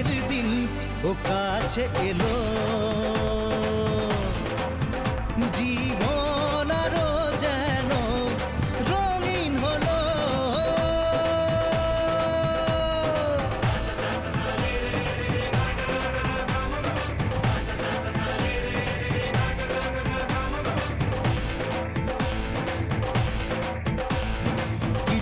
রাতের দিন ও কাছে এলো। জীবন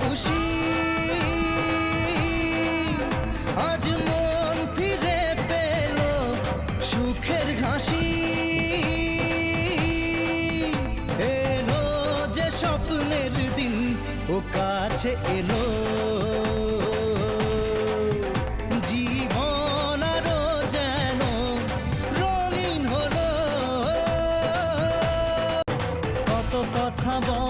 খুশি। আজ সুখের এলো যে স্বপ্নের দিন, ও কাছে এলো। জীবন আরও যেন রঙিন হলো। কত কথা বলে